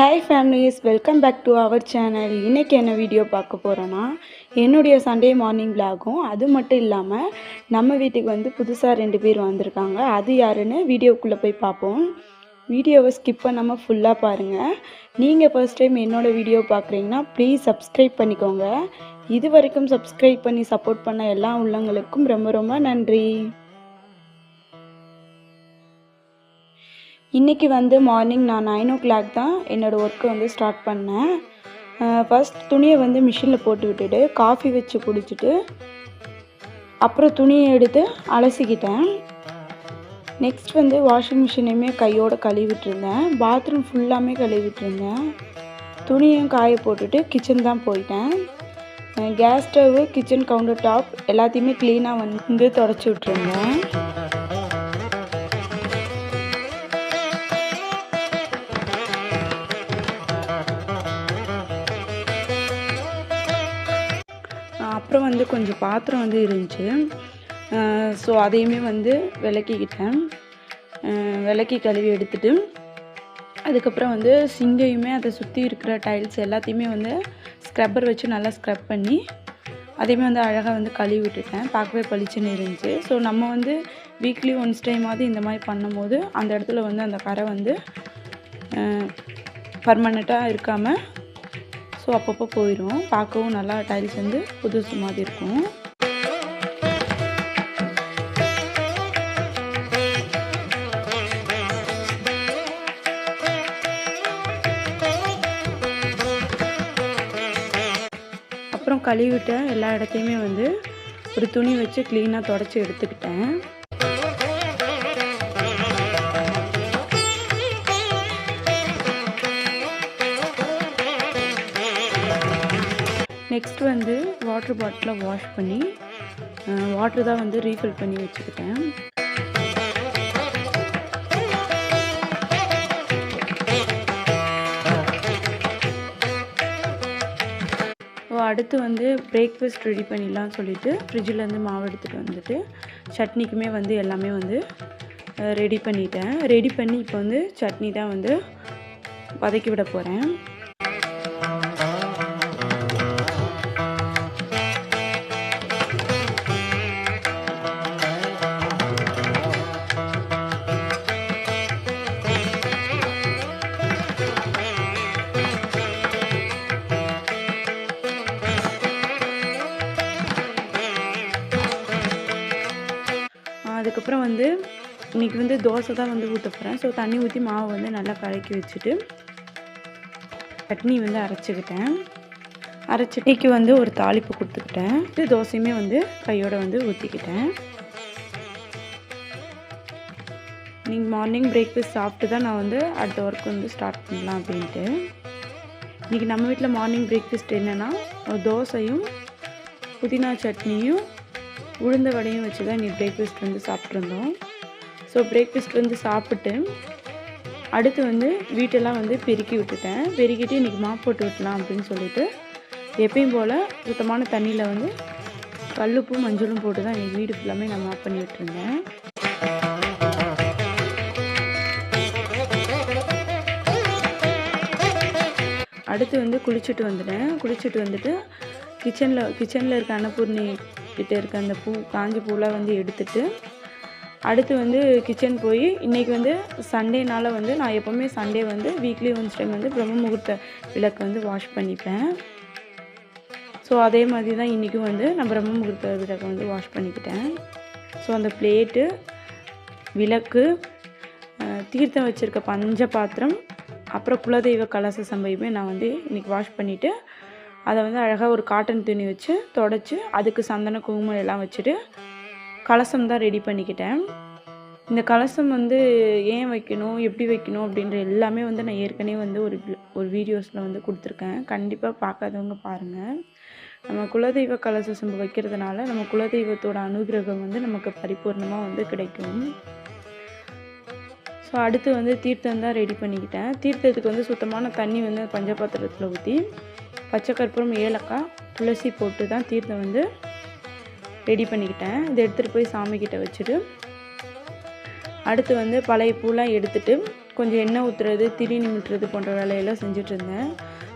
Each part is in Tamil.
Hi families welcome back to our channel இன்றைக்கி என்ன வீடியோ பார்க்க போகிறோன்னா என்னுடைய சண்டே மார்னிங் விலாகும் அது மட்டும் இல்லாமல் நம்ம வீட்டுக்கு வந்து புதுசாக ரெண்டு பேர் வந்திருக்காங்க. அது யாருன்னு வீடியோக்குள்ளே போய் பார்ப்போம். வீடியோவை ஸ்கிப் பண்ணாமல் ஃபுல்லாக பாருங்கள் நீங்கள் ஃபர்ஸ்ட் டைம் என்னோடய வீடியோ பார்க்குறீங்கன்னா ப்ளீஸ் சப்ஸ்கிரைப் பண்ணிக்கோங்க. இது வரைக்கும் சப்ஸ்கிரைப் பண்ணி சப்போர்ட் பண்ண எல்லா உள்ளங்களுக்கும் ரொம்ப ரொம்ப நன்றி. இன்றைக்கி வந்து மார்னிங் நான் நைன் ஓ கிளாக் தான் என்னோடய ஒர்க்கை வந்து ஸ்டார்ட் பண்ணேன். ஃபஸ்ட் துணியை வந்து மிஷினில் போட்டு விட்டுட்டு காஃபி வச்சு குடிச்சிட்டு அப்புறம் துணியை எடுத்து அலசிக்கிட்டேன். நெக்ஸ்ட் வந்து வாஷிங் மிஷினையுமே கையோடு கழுவிட்டுருந்தேன். பாத்ரூம் ஃபுல்லாமே கழுவிட்டுருந்தேன். துணியும் காய போட்டுட்டு கிச்சன் தான் போயிட்டேன். Gas stove kitchen counter top எல்லாத்தையுமே க்ளீனாக வந்து தொடச்சி விட்டுருந்தேன். அப்புறம் வந்து கொஞ்சம் பாத்திரம் வந்து இருந்துச்சு. ஸோ அதையுமே வந்து விளக்கிக்கிட்டேன். விளக்கி கழுவி எடுத்துட்டு அதுக்கப்புறம் வந்து சிங்கையுமே அதை சுற்றி இருக்கிற டைல்ஸ் எல்லாத்தையுமே வந்து ஸ்க்ரப்பர் வச்சு நல்லா ஸ்க்ரப் பண்ணி அதையுமே வந்து அழகாக வந்து கழுவி விட்டுட்டேன். பார்க்கவே பளிச்சுன்னு இருந்துச்சு. ஸோ நம்ம வந்து வீக்லி ஒன்ஸ் டைமாவது இந்த மாதிரி பண்ணும்போது அந்த இடத்துல வந்து அந்த கரை வந்து பர்மனெண்ட்டாக இருக்காமல் ஸோ அப்பப்போ போயிடும் பார்க்கவும் நல்லா டைல்ஸ் வந்து புதுசு மாதிரி இருக்கும். அப்புறம் கழுவிட்டேன் எல்லா இடத்தையுமே வந்து ஒரு துணி வச்சு க்ளீனாக தொடச்சி எடுத்துக்கிட்டேன். நெக்ஸ்ட் வந்து வாட்டர் பாட்டிலை வாஷ் பண்ணி வாட்ரு தான் வந்து ரீஃபில் பண்ணி வச்சுக்கிட்டேன். அடுத்து வந்து பிரேக்ஃபாஸ்ட் ரெடி பண்ணிடலாம் சொல்லிவிட்டு ஃப்ரிட்ஜிலேருந்து மாவு எடுத்துகிட்டு வந்துட்டு சட்னிக்குமே வந்து எல்லாமே வந்து ரெடி பண்ணிட்டேன். ரெடி பண்ணி இப்போ வந்து சட்னி தான் வந்து வதக்கி விட போகிறேன் அதுக்கப்புறம் வந்து இன்றைக்கி வந்து தோசை தான் வந்து ஊற்ற போகிறேன் ஸோ தண்ணி ஊற்றி மாவு வந்து நல்லா கலக்கி வச்சுட்டு சட்னி வந்து அரைச்சிக்கிட்டேன். அரைச்சட்டிக்கு வந்து ஒரு தாளிப்பு கொடுத்துக்கிட்டேன். இது தோசையுமே வந்து கையோடு வந்து ஊற்றிக்கிட்டேன் நீங்கள் மார்னிங் பிரேக்ஃபாஸ்ட் சாப்பிட்டு தான் நான் வந்து அடுத்த ஒர்க் வந்து ஸ்டார்ட் பண்ணலாம் அப்படின்ட்டு. இன்றைக்கி நம்ம வீட்டில் மார்னிங் பிரேக்ஃபாஸ்ட் என்னென்னா தோசையும் புதினா சட்னியும் உளுந்த வடையும் வச்சு தான் இன்றைக்கி பிரேக்ஃபாஸ்ட் வந்து சாப்பிட்ருந்தோம் ஸோ பிரேக்ஃபாஸ்ட் வந்து சாப்பிட்டு அடுத்து வந்து வீட்டெல்லாம் வந்து பெருக்கி விட்டுட்டேன். பெருக்கிட்டு இன்றைக்கி மாப் போட்டு விட்டலாம் அப்படின்னு சொல்லிட்டு எப்பயும் போல் சுத்தமான தண்ணியில் வந்து கல்லுப்பும் மஞ்சளும் போட்டு தான் எங்கள் வீடு ஃபுல்லாமே நான் மாப் பண்ணி விட்டுருந்தேன். அடுத்து வந்து குளிச்சுட்டு வந்துட்டேன். குளிச்சுட்டு வந்துட்டு கிச்சனில் கிச்சனில் இருக்க அன்னபூர்ணி கிட்டே இருக்க அந்த பூ காஞ்சி பூலாம் வந்து எடுத்துட்டு அடுத்து வந்து கிச்சன் போய் இன்றைக்கி வந்து சண்டேனால் வந்து நான் எப்போவுமே சண்டே வந்து வீக்லி ஒன்ஸ் டைம் வந்து பிரம்ம முகூர்த்த விளக்கு வந்து வாஷ் பண்ணிப்பேன். ஸோ அதே மாதிரி தான் இன்றைக்கும் வந்து நான் பிரம்ம முகூர்த்த விளக்கை வந்து வாஷ் பண்ணிக்கிட்டேன். ஸோ அந்த பிளேட்டு விளக்கு தீர்த்தம் வச்சுருக்க பஞ்ச பாத்திரம் அப்புறம் குலதெய்வ கலச சம்பையுமே நான் வந்து இன்றைக்கி வாஷ் பண்ணிவிட்டு அதை வந்து அழகாக ஒரு காட்டன் துணி வச்சு தொடச்சி அதுக்கு சந்தன குங்குமம் எல்லாம் வச்சுட்டு கலசம் தான் ரெடி பண்ணிக்கிட்டேன். இந்த கலசம் வந்து ஏன் வைக்கணும் எப்படி வைக்கணும் அப்படின்ற எல்லாமே வந்து நான் ஏற்கனவே வந்து ஒரு ஒரு வீடியோஸில் வந்து கொடுத்துருக்கேன். கண்டிப்பாக பார்க்காதவங்க பாருங்கள் நம்ம குலதெய்வ கலச சம்பு வைக்கிறதுனால நம்ம குலதெய்வத்தோட அனுகிரகம் வந்து நமக்கு பரிபூர்ணமாக வந்து கிடைக்கும். ஸோ அடுத்து வந்து தீர்த்தம் தான் ரெடி பண்ணிக்கிட்டேன். தீர்த்தத்துக்கு வந்து சுத்தமான தண்ணி வந்து பஞ்சபாத்திரத்தில் ஊற்றி பச்சை கற்பூரம் ஏலக்காய் துளசி போட்டு தான் தீர்த்தம் வந்து ரெடி பண்ணிக்கிட்டேன். இதை எடுத்துகிட்டு போய் சாமிக்கிட்ட வச்சுட்டு அடுத்து வந்து பழைய பூலாம் எடுத்துகிட்டு கொஞ்சம் எண்ணெய் ஊற்றுறது திரி நிமிட்டுறது போன்ற வேலையெல்லாம் செஞ்சுட்டு இருந்தேன்.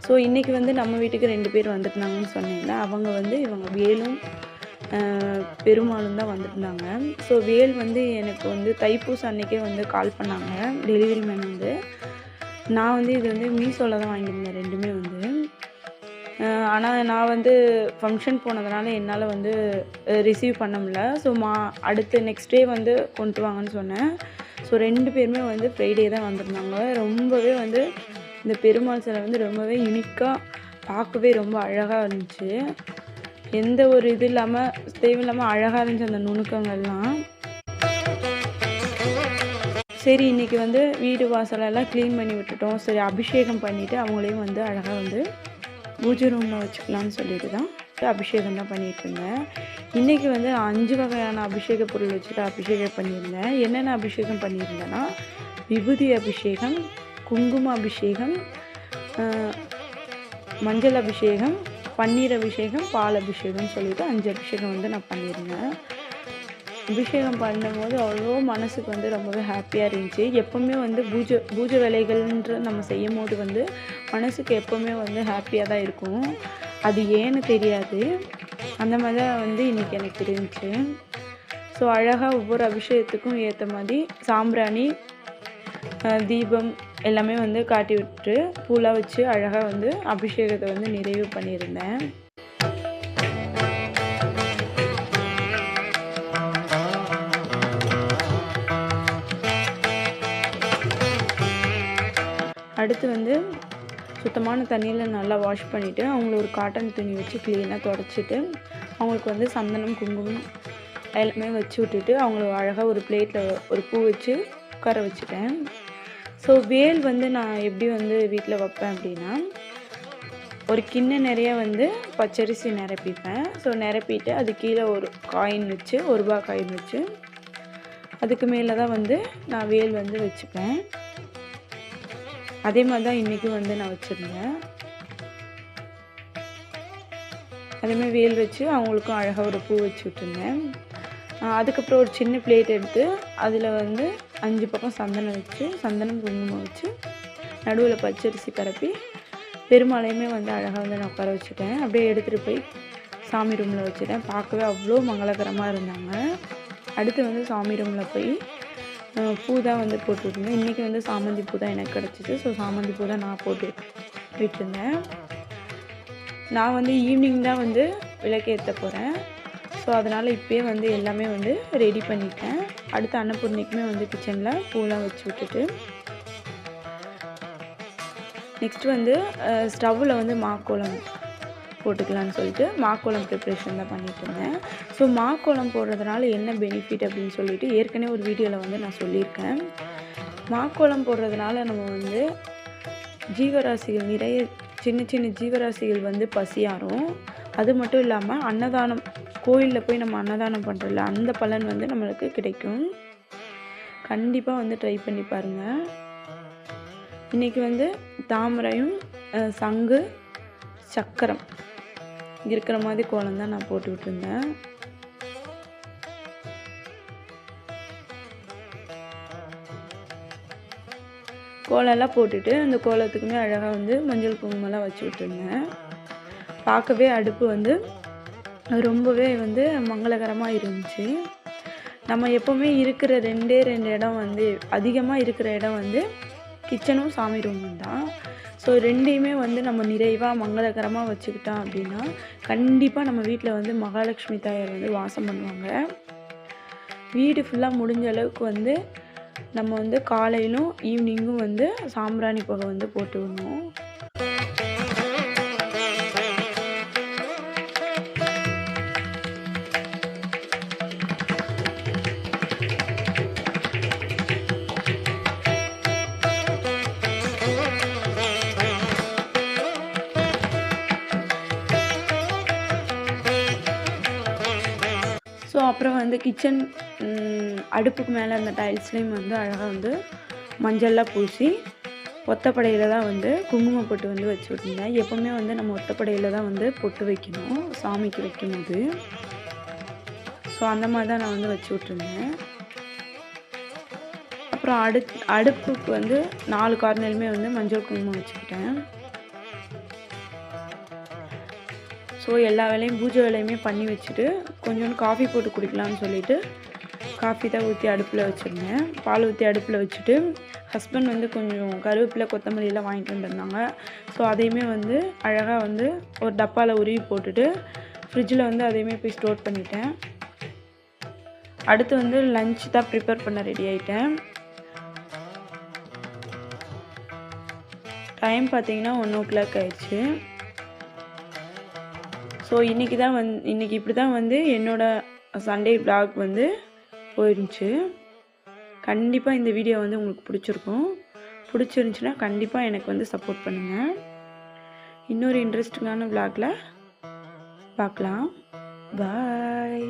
ஸோ இன்றைக்கி வந்து நம்ம வீட்டுக்கு ரெண்டு பேர் வந்துருந்தாங்கன்னு சொன்னீங்களா அவங்க வந்து இவங்க வேலும் பெருமாளும் தான் வந்திருந்தாங்க. ஸோ வேல் வந்து எனக்கு வந்து தைப்பூசம் அன்றைக்கே வந்து கால் பண்ணாங்க. டெலிவரி மேன் வந்து. நான் வந்து இது வந்து மீஷோவில் தான் வாங்கியிருந்தேன் ரெண்டுமே வந்து. ஆனால் நான் வந்து ஃபங்க்ஷன் போனதுனால என்னால் வந்து ரிசீவ் பண்ண முடியல. ஸோ மா அடுத்து நெக்ஸ்ட் டே வந்து கொண்டு வாங்கன்னு சொன்னேன். ஸோ ரெண்டு பேருமே வந்து ஃப்ரைடே தான் வந்திருந்தாங்க. ரொம்பவே வந்து இந்த பெருமாள் சிலை வந்து ரொம்பவே யூனிக்காக பார்க்கவே ரொம்ப அழகாக இருந்துச்சு. எந்த ஒரு இது இல்லாமல் தேவையில்லாமல் அழகாக இருந்துச்சு அந்த நுணுக்கங்கள்லாம். சரி இன்றைக்கி வந்து வீடு வாசலெல்லாம் க்ளீன் பண்ணி விட்டுட்டோம். சரி அபிஷேகம் பண்ணிவிட்டு அவங்களையும் வந்து அழகாக வந்து பூஜை ரூமில் வச்சுக்கலாம்னு சொல்லிட்டு தான் அபிஷேகம் தான் பண்ணிகிட்டு இருந்தேன். இன்றைக்கி வந்து அஞ்சு வகையான அபிஷேக பொருள் வச்சுட்டு அபிஷேகம் பண்ணியிருந்தேன். என்னென்ன அபிஷேகம் பண்ணியிருந்தேன்னா விபூதி அபிஷேகம் குங்கும அபிஷேகம் மஞ்சள் அபிஷேகம் பன்னீர் அபிஷேகம் பால் அபிஷேகம்னு சொல்லிட்டு அஞ்சு அபிஷேகம் வந்து நான் பண்ணியிருந்தேன். அபிஷேகம் பண்ணும்போது அவ்வளோ மனசுக்கு வந்து ரொம்பவே ஹாப்பியாக இருந்துச்சு. எப்போவுமே வந்து பூஜை பூஜை வேலைகள்ன்ற நம்ம செய்யும் போது வந்து மனசுக்கு எப்போவுமே வந்து ஹாப்பியாக தான் இருக்கும். அது ஏன்னு தெரியாது. அந்த மாதிரி தான் வந்து இன்றைக்கி எனக்கு இருந்துச்சு. ஸோ அழகாக ஒவ்வொரு அபிஷேகத்துக்கும் ஏற்ற மாதிரி சாம்பிராணி தீபம் எல்லாமே வந்து காட்டி விட்டு பூலாக வச்சு அழகாக வந்து அபிஷேகத்தை வந்து நிறைவு பண்ணியிருந்தேன். அடுத்து வந்து சுத்தமான தண்ணியில் நல்லா வாஷ் பண்ணிவிட்டு அவங்கள ஒரு காட்டன் துணி வச்சு க்ளீனாக தொடச்சிட்டு அவங்களுக்கு வந்து சந்தனம் குங்குமம் எல்லாமே வச்சு விட்டுட்டு அவங்கள அழகாக ஒரு பிளேட்டில் ஒரு பூ வச்சு உட்கார வச்சுட்டேன். ஸோ வேல் வந்து நான் எப்படி வந்து வீட்டில் வைப்பேன் அப்படின்னா ஒரு கிண்ணம் நிறைய வந்து பச்சரிசி நிரப்பிப்பேன். ஸோ நிரப்பிட்டு அது கீழே ஒரு காயின் வச்சு ஒரு ரூபா காயின் வச்சு அதுக்கு மேலே தான் வந்து நான் வேல் வந்து வச்சுப்பேன். அதே மாதிரி தான் இன்றைக்கும் வந்து நான் வச்சுருந்தேன். அதேமாதிரி வேல் வச்சு அவங்களுக்கும் அழகாக ஒரு பூ வச்சு விட்டுருந்தேன். அதுக்கப்புறம் ஒரு சின்ன பிளேட் எடுத்து அதில் வந்து அஞ்சு பக்கம் சந்தனம் வச்சு சந்தனம் குங்குமம் வச்சு நடுவில் பச்சரிசி பரப்பி பெருமாளையுமே வந்து அழகாக வந்து நான் உட்கார வச்சுட்டேன். அப்படியே எடுத்துகிட்டு போய் சாமி ரூமில் வச்சுட்டேன். பார்க்கவே அவ்வளோ மங்களகரமாக இருந்தாங்க. அடுத்து வந்து சாமி ரூமில் போய் பூ தான் வந்து போட்டுருந்தேன் இன்றைக்கி வந்து சாமந்தி பூ தான் எனக்கு கிடச்சிச்சு ஸோ சாமந்தி பூ தான் நான் போட்டு விட்டுருந்தேன். நான் வந்து ஈவினிங் தான் வந்து விளக்கேற்ற போகிறேன் ஸோ அதனால் இப்போயே வந்து எல்லாமே வந்து ரெடி பண்ணிட்டேன். அடுத்து அன்னபூர்ணிக்குமே வந்து கிச்சனில் பூலாம் வச்சு விட்டுட்டு. நெக்ஸ்ட் வந்து ஸ்டவ்வில் வந்து மாக்கோலம் போட்டுக்கலாம்னு சொல்லிட்டு மாக்கோளம் ப்ரிப்ரேஷன் தான் பண்ணிட்டு இருந்தேன். ஸோ மாக்கோலம் போடுறதுனால என்ன பெனிஃபிட் அப்படின்னு சொல்லிட்டு ஏற்கனவே ஒரு வீடியோவில் வந்து நான் சொல்லியிருக்கேன். மாக்கோலம் போடுறதுனால நம்ம வந்து ஜீவராசிகள் நிறைய சின்ன சின்ன ஜீவராசிகள் வந்து பசியாரும் அது மட்டும் இல்லாமல் அன்னதானம் கோயிலில் போய் நம்ம அன்னதானம் பண்ணுறோம்ல அந்த பலன் வந்து நம்மளுக்கு கிடைக்கும். கண்டிப்பாக வந்து ட்ரை பண்ணி பாருங்கள் இன்றைக்கி வந்து தாமரையும் சங்கு சக்கரம். இருக்கிற மாதிரி கோலம் தான் நான் போட்டு விட்டுருந்தேன். கோலம்லாம் போட்டுட்டு அந்த கோலத்துக்குமே அழகாக வந்து மஞ்சள் குங்குமம்லாம் வச்சு விட்டுருந்தேன். பார்க்கவே அடுப்பு வந்து ரொம்பவே வந்து மங்களகரமாக இருந்துச்சு. நம்ம எப்போவுமே இருக்கிற ரெண்டே ரெண்டு இடம் வந்து அதிகமாக இருக்கிற இடம் வந்து கிச்சனும் சாமி ரூமும் தான். ஸோ ரெண்டையுமே வந்து நம்ம நிறைவாக மங்களகரமாக வச்சுக்கிட்டோம் அப்படின்னா கண்டிப்பாக நம்ம வீட்டில் வந்து மகாலட்சுமி தாயார் வந்து வாசம் பண்ணுவாங்க. வீடு ஃபுல்லாக முடிஞ்ச அளவுக்கு வந்து நம்ம வந்து காலையிலும் ஈவினிங்கும் வந்து சாம்பிராணி புகை வந்து போட்டு விடணும். அப்புறம் வந்து கிச்சன் அடுப்புக்கு மேலே இருந்த டைல்ஸ்லேயும் வந்து அழகாக வந்து மஞ்சள்லாம் பூசி ஒத்தப்படையில் தான் வந்து குங்குமம் பொட்டு வந்து வச்சு விட்டுருந்தேன். எப்போவுமே வந்து நம்ம ஒத்தப்படையில் தான் வந்து பொட்டு வைக்கணும் சாமிக்கு வைக்கும்போது ஸோ அந்த மாதிரி தான் நான் வந்து வச்சு விட்டுருந்தேன். அப்புறம் அடு அடுப்புக்கு வந்து நாலு கார்னருமே வந்து மஞ்சள் குங்குமம் வச்சுக்கிட்டேன். ஸோ எல்லா வேலையும் பூஜை வேலையுமே பண்ணி வச்சுட்டு கொஞ்சோண்டு காஃபி போட்டு குடிக்கலாம்னு சொல்லிட்டு காஃபி தான் ஊற்றி அடுப்பில் வச்சுருந்தேன். பால் ஊற்றி அடுப்பில் வச்சுட்டு ஹஸ்பண்ட் வந்து கொஞ்சம் கருவேப்பிலை கொத்தமல்லியெல்லாம் வாங்கிட்டு வந்துருந்தாங்க. ஸோ அதையுமே வந்து அழகாக வந்து ஒரு டப்பாவில் உருவி போட்டுட்டு ஃப்ரிட்ஜில் வந்து அதையுமே போய் ஸ்டோர் பண்ணிட்டேன். அடுத்து வந்து லஞ்ச் தான் ப்ரிப்பேர் பண்ண ரெடி ஆகிட்டேன் டைம் பார்த்தீங்கன்னா ஒன் ஓ கிளாக் ஆயிடுச்சு. ஸோ இன்றைக்கி தான் வந் இன்றைக்கி இப்படி தான் வந்து என்னோடய சண்டே vlog வந்து போயிருந்துச்சு. கண்டிப்பாக இந்த வீடியோ வந்து உங்களுக்கு பிடிச்சிருக்கும். பிடிச்சிருந்துச்சின்னா கண்டிப்பாக எனக்கு வந்து சப்போர்ட் பண்ணுங்கள் இன்னொரு இன்ட்ரெஸ்டிங்கான விளாகில் பார்க்கலாம். பாய்